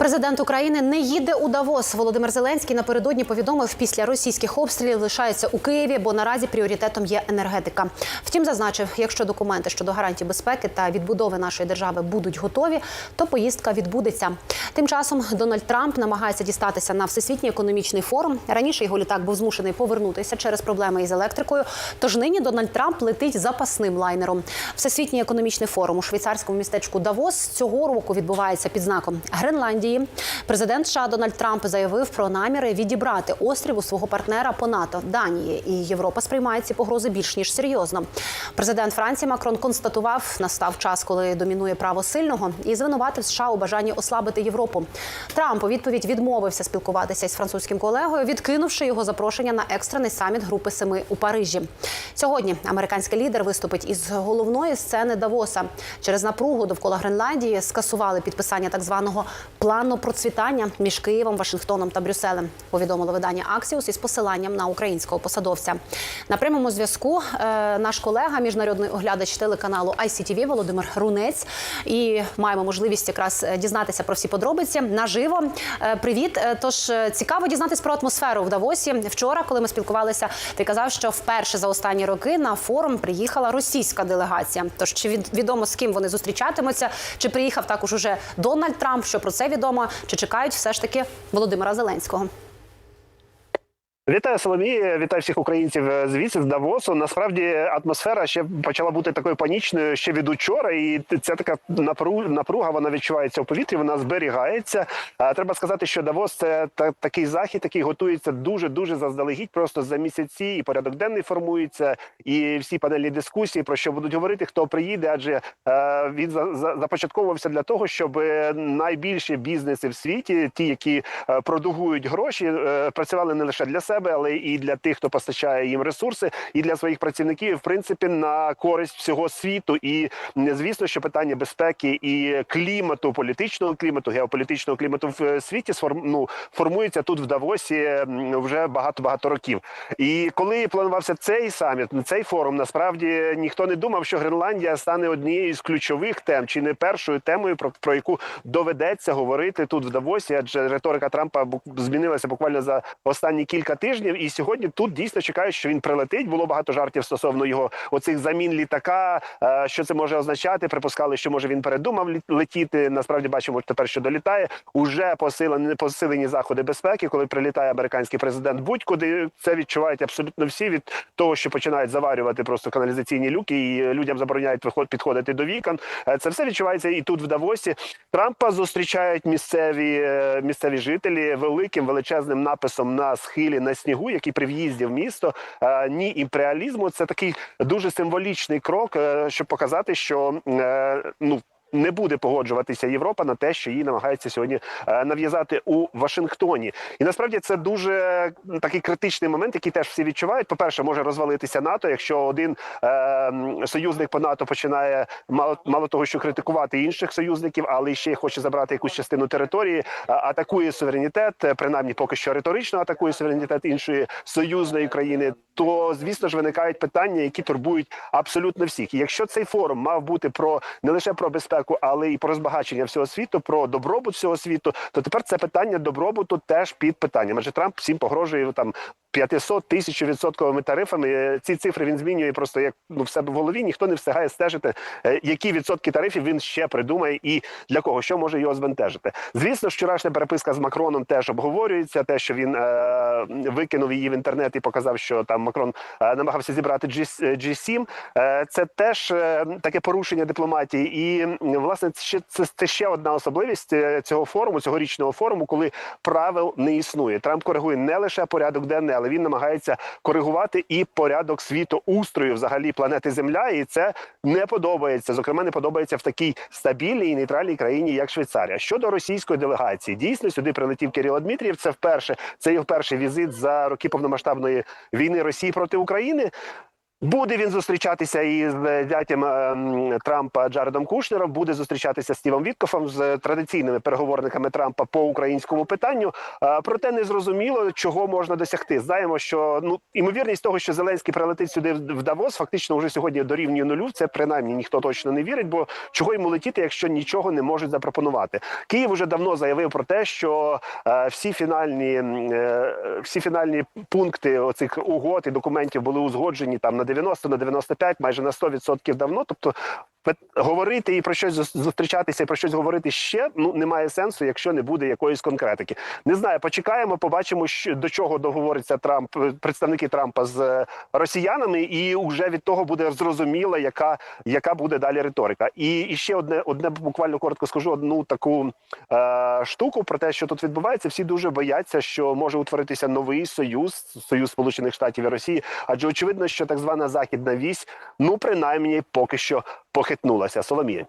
Президент України не їде у Давос. Володимир Зеленський напередодні повідомив, після російських обстрілів лишається у Києві, бо наразі пріоритетом є енергетика. Втім, зазначив, якщо документи щодо гарантій безпеки та відбудови нашої держави будуть готові, то поїздка відбудеться. Тим часом Дональд Трамп намагається дістатися на всесвітній економічний форум. Раніше його літак був змушений повернутися через проблеми із електрикою. Тож нині Дональд Трамп летить запасним лайнером. Всесвітній економічний форум у швейцарському містечку Давос цього року відбувається під знаком Гренландії. Президент США Дональд Трамп заявив про наміри відібрати острів у свого партнера по НАТО Данії. І Європа сприймає ці погрози більш ніж серйозно. Президент Франції Макрон констатував, настав час, коли домінує право сильного, і звинуватив США у бажанні ослабити Європу. Трамп у відповідь відмовився спілкуватися із французьким колегою, відкинувши його запрошення на екстрений саміт Групи Семи у Парижі. Сьогодні американський лідер виступить із головної сцени Давоса. Через напругу довкола Гренландії скасували підписання так званого плану процвітання між Києвом, Вашингтоном та Брюсселем. Повідомило видання Аксіус із посиланням на українського посадовця. На прямому зв'язку е, наш колега, міжнародний оглядач телеканалу ICTV Володимир Рунець. І маємо можливість якраз е, дізнатися про всі подробиці наживо. Е, Привіт. Тож цікаво дізнатись про атмосферу в Давосі. Вчора, коли ми спілкувалися, ти казав, що вперше за останні роки на форум приїхала російська делегація. Тож чи відомо з ким вони зустрічатимуться? Чи приїхав також уже Дональд Трамп? Що про це відомо? Чи чекають все ж таки Володимира Зеленського? Вітаю Соломія, вітаю всіх українців е, звідси з Давосу. Насправді атмосфера ще почала бути такою панічною ще від учора, і ця така напру- напруга вона відчувається у повітрі. Вона зберігається. Треба сказати, що Давос це такий захід, який готується дуже дуже заздалегідь, просто за місяці, і порядок денний формується, і всі панельні дискусії про що будуть говорити, хто приїде, адже е, він за, за, започатковувався для того, щоб е, найбільші бізнеси в світі, ті, які продугують гроші, працювали не лише для себе, але і для тих, хто постачає їм ресурси, і для своїх працівників, в принципі, на користь всього світу. І звісно, що питання безпеки і клімату, політичного клімату, геополітичного клімату в е, світі ну, формується тут в Давосі вже багато багато років. І коли планувався цей саміт, цей форум, насправді ніхто не думав, що Гренландія стане однією з ключових тем, чи не першою темою, про, про яку доведеться говорити тут в Давосі, адже риторика Трампа змінилася буквально за останні кілька тижнів. І сьогодні тут дійсно чекають, що він прилетить. Було багато жартів стосовно його оцих замін літака. е, Що це може означати? Припускали, що може він передумав летіти. Насправді бачимо тепер, що долітає. Уже посилені посилені заходи безпеки, коли прилітає американський президент. Будь-куди це відчувають абсолютно всі від того, що починають заварювати просто каналізаційні люки, і людям забороняють виход підходити до вікон. Е, Це все відчувається і тут в Давосі. Трампа зустрічають місцеві е, місцеві жителі великим величезним написом на схилі на снігу, які при в'їзді в місто е, ні імперіалізму. Це такий дуже символічний крок, е, щоб показати, що е, ну. Не буде погоджуватися Європа на те, що їй намагається сьогодні е, нав'язати у Вашингтоні, і насправді це дуже такий критичний момент, який теж всі відчувають. По перше, може розвалитися НАТО, якщо один е, союзник по НАТО починає мало мало того, що критикувати інших союзників, але ще й хоче забрати якусь частину території, атакує суверенітет, е, принаймні поки що риторично атакує суверенітет іншої союзної країни. То звісно ж виникають питання, які турбують абсолютно всіх. І якщо цей форум мав бути про не лише про безпеку, але й про збагачення всього світу, про добробут всього світу, то тепер це питання добробуту теж під питанням. Адже Трамп всім погрожує там 500 тисяч відсотковими тарифами. Е, Ці цифри він змінює просто як ну в себе в голові. Ніхто не встигає стежити, е, які відсотки тарифів він ще придумає і для кого що може його збентежити. Звісно, вчорашня переписка з Макроном теж обговорюється. Те, що він е, викинув її в інтернет і показав, що там Макрон е, намагався зібрати G, е, G7, е, це теж е, таке порушення дипломатії. І власне ще це, це ще одна особливість цього форуму, цьогорічного форуму, коли правил не існує. Трамп коригує не лише порядок денний, але він намагається коригувати і порядок світоустрою взагалі планети Земля, і це не подобається. Зокрема, не подобається в такій стабільній і нейтральній країні, як Швейцарія. Щодо російської делегації, дійсно сюди прилетів Кирило Дмитрієв. Це вперше це його перший візит за роки повномасштабної війни Росії проти України. Буде він зустрічатися із зятям ем, Трампа Джаредом Кушнером, буде зустрічатися з Стівом Віткофом з традиційними переговорниками Трампа по українському питанню. Е, Проте не зрозуміло, чого можна досягти. Знаємо, що ну імовірність того, що Зеленський прилетить сюди в Давос, фактично вже сьогодні дорівнює нулю. Це принаймні ніхто точно не вірить, бо чого йому летіти, якщо нічого не можуть запропонувати. Київ уже давно заявив про те, що е, всі фінальні е, всі фінальні пункти оцих угод і документів були узгоджені там на 90, на 95, майже на 100% давно. Тобто говорити і про щось зустрічатися, і про щось говорити ще ну немає сенсу, якщо не буде якоїсь конкретики. Не знаю, почекаємо, побачимо, що до чого договориться Трамп, е, представники Трампа з е, росіянами, і вже від того буде зрозуміло, яка, яка буде далі риторика. І, і ще одне, одне буквально коротко скажу одну таку е, штуку про те, що тут відбувається. Всі дуже бояться, що може утворитися новий союз, союз Сполучених Штатів і Росії. Адже очевидно, що так звана західна вісь, ну принаймні поки що похитнулася. Соломія.